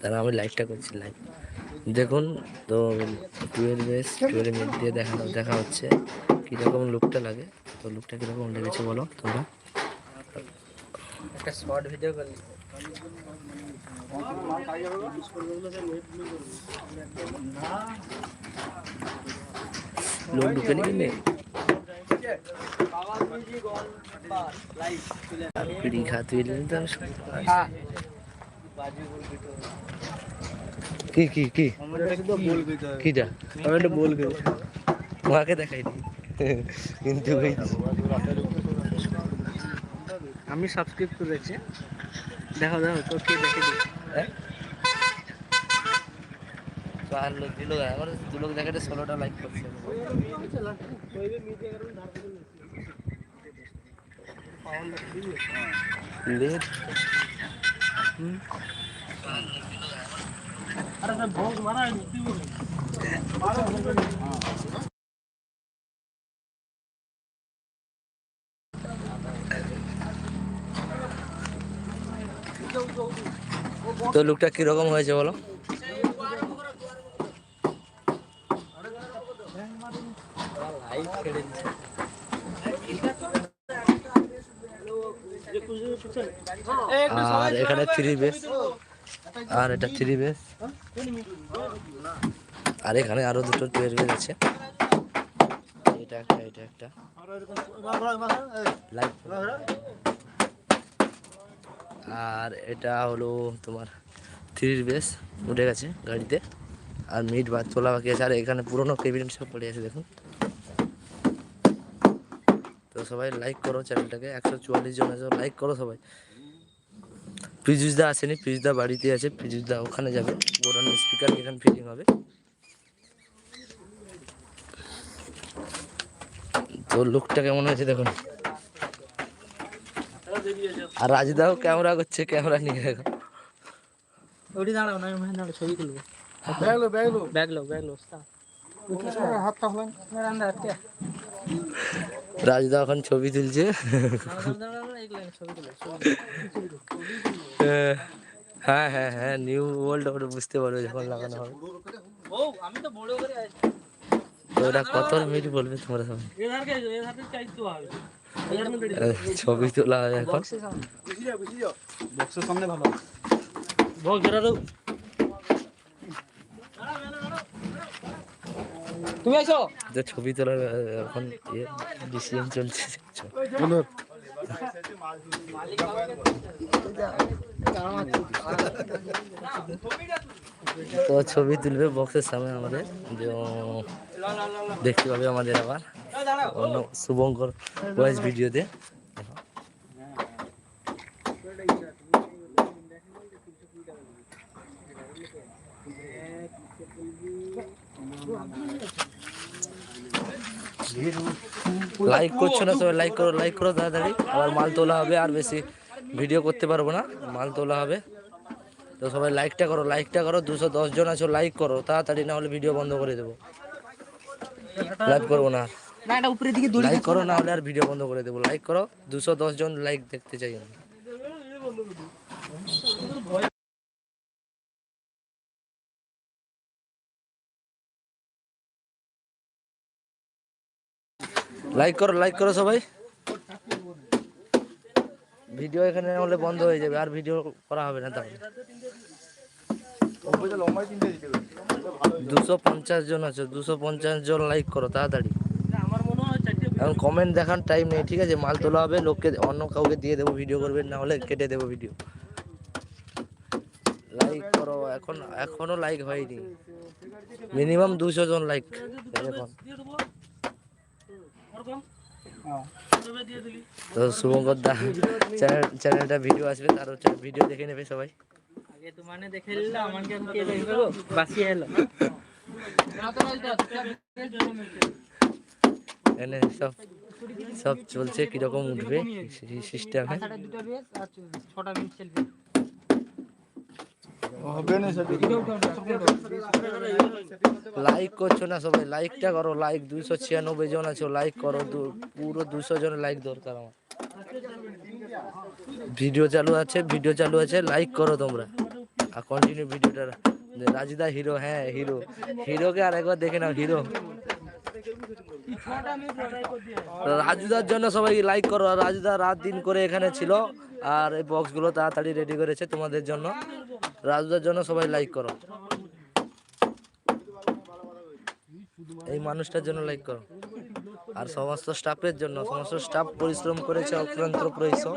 তারা আমি লাইভটা করছি লাইভ দেখুন তো টুয়েলভ এস টুয়েলভ মিনিট দিয়ে দেখানো দেখা হচ্ছে। কীরকম লুকটা লাগে? তো লুকটা কীরকম লেগেছে বলো তোমরা? একটা শর্ট ভিডিও করলি লোক ঢুকে নিবি কি কি কি? কিটা? আমি একটা বলবি মাকে দেখাইনি কিন্তু আমি সাবস্ক্রাইব করেছি। দেখো দেখো তোর কে দেখে দিই? চার লোক লোক দেখাতে ষোলোটা লাইক করছে। লেট তো লুকটা কীরকম হয়েছে বলো? আর এখানে থ্রি বেস আর এটা থ্রি বেস আর এখানে আরও দুটো টুয়ের বেস আছে। এটা একটা এটা একটা। আর এটা হলো তোমার থ্রি বেস উঠে গেছে গাড়িতে। আর মিট বা তোলা বাকি আছে। আর এখানে পুরোনো কেবিনেট সব পড়ে আছে দেখুন। সবাই লাইক করো চ্যানেলটাকে একশো চুয়াল্লিশ জন আছে লাইক করো সবাই। পিজুসদা আসেনি পিজুসদা বাড়িতে আছে পিজুসদা ওখানে যাবে। গোডাউন স্পিকার এখানে ফিটিং হবে। তো লুকটা কেমন হয়েছে দেখুন। আর রাজদাও ক্যামেরা করছে ক্যামেরা নিয়ে দেখো। ওটি দাঁড়াও না আমি দাঁড়াও ছবি তুলবো। ব্যাগ লো ব্যাগ লো। ব্যাগ লো ব্যাগ লো হাতটা হলেন হাতটা রাজদা এখন ছবি তুলছে। ছবি হ্যাঁ হ্যাঁ হ্যাঁ নিউ ওয়ার্ল্ড ওটা বুঝতে পারবে যখন লাগানো হবে। ও আমি তো বড় করে আছি। তো এটা কত মিনিট বলবে তোমরা সবাই? ছবি তোলা হবে এখন। বক্সের সামনে। ভালো। বক্স ধরে দাও তুমি আইছো? যে ছবি তোলার এখন ইয়ে ডিসিশন চলছে। তো ছবি তুলবে বক্সের সামনে আমাদের। যে দেখতে পাবে আমাদের আবার। অন্য শুভঙ্কর ভয়েস ভিডিওতে লাইক করছ না সবাই লাইক করো লাইক করো তাড়াতাড়ি। আবার মাল তোলা হবে, আর বেশি ভিডিও করতে পারব না। মাল তোলা হবে। তো সবাই লাইকটা করো লাইকটা করো। দুশো দশ জন আছো লাইক করো। তাড়াতাড়ি না হলে ভিডিও বন্ধ করে দেবো। লাইক করব না লাইক করো, না হলে আর ভিডিও বন্ধ করে দেবো। লাইক করো। দুশো দশ জন লাইক দেখতে চাই লাইক করো লাইক করো সবাই। ভিডিও এখানে হলে বন্ধ হয়ে যাবে, আর ভিডিও করা হবে না তাহলে। দুশো পঞ্চাশ জন আছে, দুশো পঞ্চাশ জন লাইক করো তাড়াতাড়ি। এখন কমেন্ট দেখার টাইম নেই, ঠিক আছে? মাল তোলা হবে, লোককে অন্য কাউকে দিয়ে দেবো ভিডিও করবেন, না হলে কেটে দেবো ভিডিও লাইক করো, এখন, এখনও লাইক হয়নি। মিনিমাম দুশো জন লাইক এখন দিয়ে দেবো ওরকম তবে দিয়ে দিলি তো শুভঙ্কর দা চ্যানেল চ্যানেলটা ভিডিও আসবে তার হচ্ছে ভিডিও দেখে নেবে সবাই। আগে তো মানে দেখে নিলাম আমাকে আমি কে দেখবে গো বাসি এলো। এনে সব সব চলছে কীরকম উঠবে সিস্টেমে দুটো ছটা মিনিট সেলফি লাইক করছ না সবাই? লাইকটা করো লাইক দুইশো ছিয়ানব্বই জন আছো লাইক করো পুরো দুশো জন লাইক দরকার আমার। ভিডিও চালু আছে ভিডিও চালু আছে লাইক করো তোমরা। আর কন্টিনিউ ভিডিওটা রাজুদা হিরো হ্যাঁ হিরো হিরোকে আর একবার দেখে নাও হিরো রাজুদার জন্য সবাই লাইক করো। রাজুদা রাত দিন করে এখানে ছিল। আর এই বক্সগুলো তাড়াতাড়ি রেডি করেছে তোমাদের জন্য। রাজুদার জন্য সবাই লাইক করো। এই মানুষটার জন্য লাইক করো। আর সমস্ত স্টাফের জন্য, সমস্ত স্টাফ পরিশ্রম করেছে অক্লান্ত পরিশ্রম।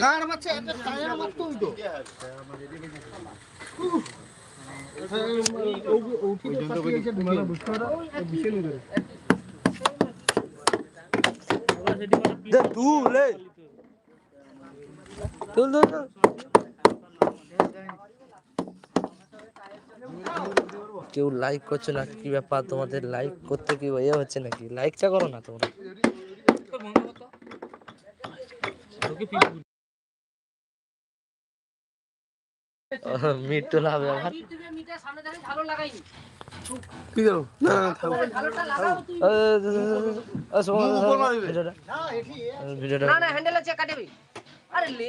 গাড় মারছে একটা টায়ার মারতো ওই তো তুল তুল তুল তুল। কেউ লাইক করছে না কি ব্যাপার তোমাদের লাইক করতে কি ইয়ে হচ্ছে নাকি লাইকটা করো না তোমরা আমার ভিডিওটা না না হ্যান্ডেল আছে কাটেবি আরে লে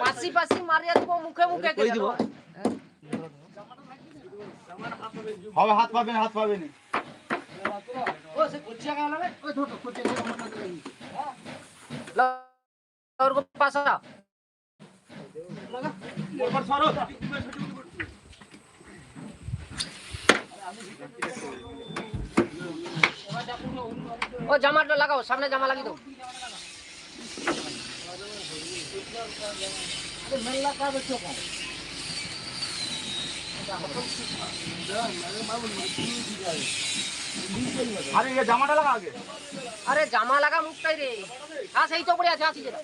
পাশি পাশি মারিয়া দিব মুখে মুখে দিব হবে হাত পাবেন হাত পাবেন। ও জামাটা লাগাও সামনে জামা লাগিয়ে দাও। মেলা কাজ হচ্ছে আরে, এই জামাটা লাগা আগে। আরে, জামা লাগা মুখটাই রে। হ্যাঁ সেই তো পড়ে আছে আসি যেটা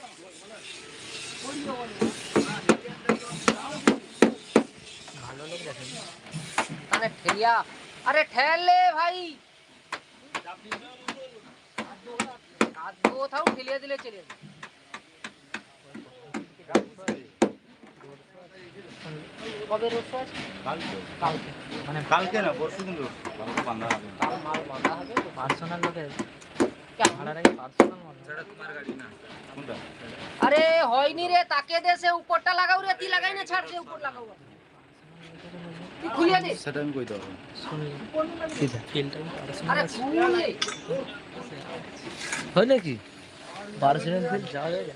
আরে, ঠেলিয়া। আরে, ঠেলে ভাই। কোথাও, ঠেলিয়ে দিলে চলে যাবে। কবে রোজ আছে কালকে। মানে কালকে না পরশু দিন কালকে হবে। কাল মাল বাঁধা হবে পার্সোনাল লোকে কেমন? ভাড়া রাখি পার্সোনাল কোনটা? আরে হয়নি রে তাকে দে সে উপরটা লাগাও রে তুই লাগাই না ছাড় সে উপর লাগাও। তুই খুলিয়ে দে। সেটা আমি আরে খুলে হয় নাকি? পার্সোনাল ফিল যাওয়া যায় না?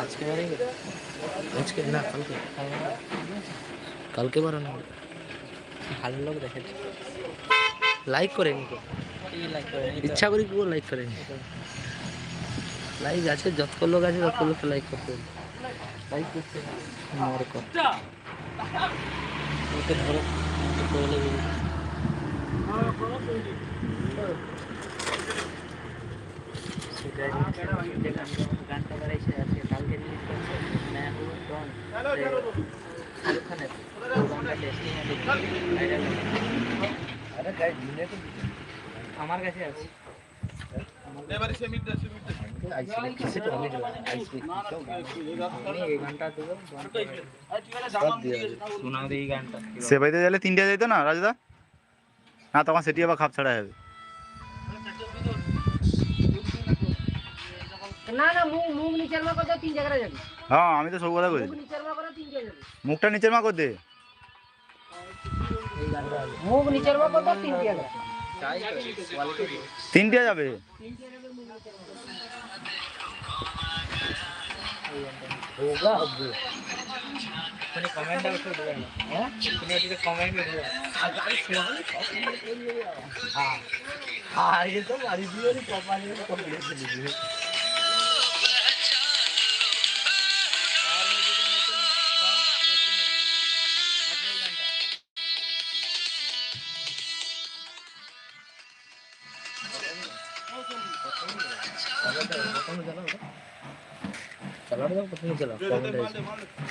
আজকে? আজকে না কালকে। কালকে বাড়ানো ভালো লোক দেখেছে লাইক করেনি তো কি লাগবে ইচ্ছা করি কেউ লাইক করেনি লাইক আছে যত লোক আছে তত লোককে লাইক করতে লাইক করতে আমার কর। ধরো। বলে দিবি গানটা বাড়াইছে আজকে কালকে রিলিজ করছে নয়া হুয়া ডন শাহরুখ খানের গানটা টেস্টিং এ দেখি ভাইরাল আরে গাইড মিনে তো সে বাড়িতে গেলে তিনটে যাইতো না, রাজদা? না, তখন সেটি আবার খাপ ছাড়া হবে। না না, মুখ মুখ নিচের মা তিন জায়গায় যাবি হ্যাঁ আমি তো সব কথা বলছি মুখটা নিচের মা করতে। মুখ তিনটিয়া যাবে। হ্যাঁ। আর বাড়ি দিয়ে কপালে।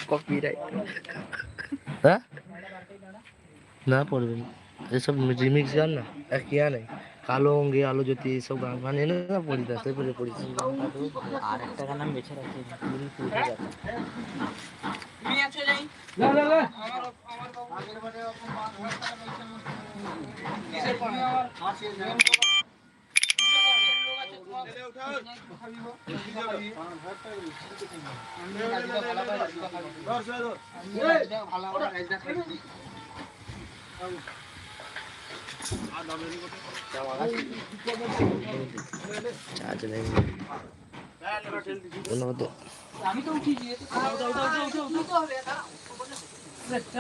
কপিরাইট হ্যাঁ? না পড়বে না। এসব রিমিক্স গান না এক ইয়া নেই কালো অঙ্গে আলো জ্যোতি এইসব গান গান এনে না পড়ি তা সে পড়ে পড়ি। আর একটা গান আমি বেছে রাখছি পুরি পুরি যাবে চার্জ নেই কোনো তো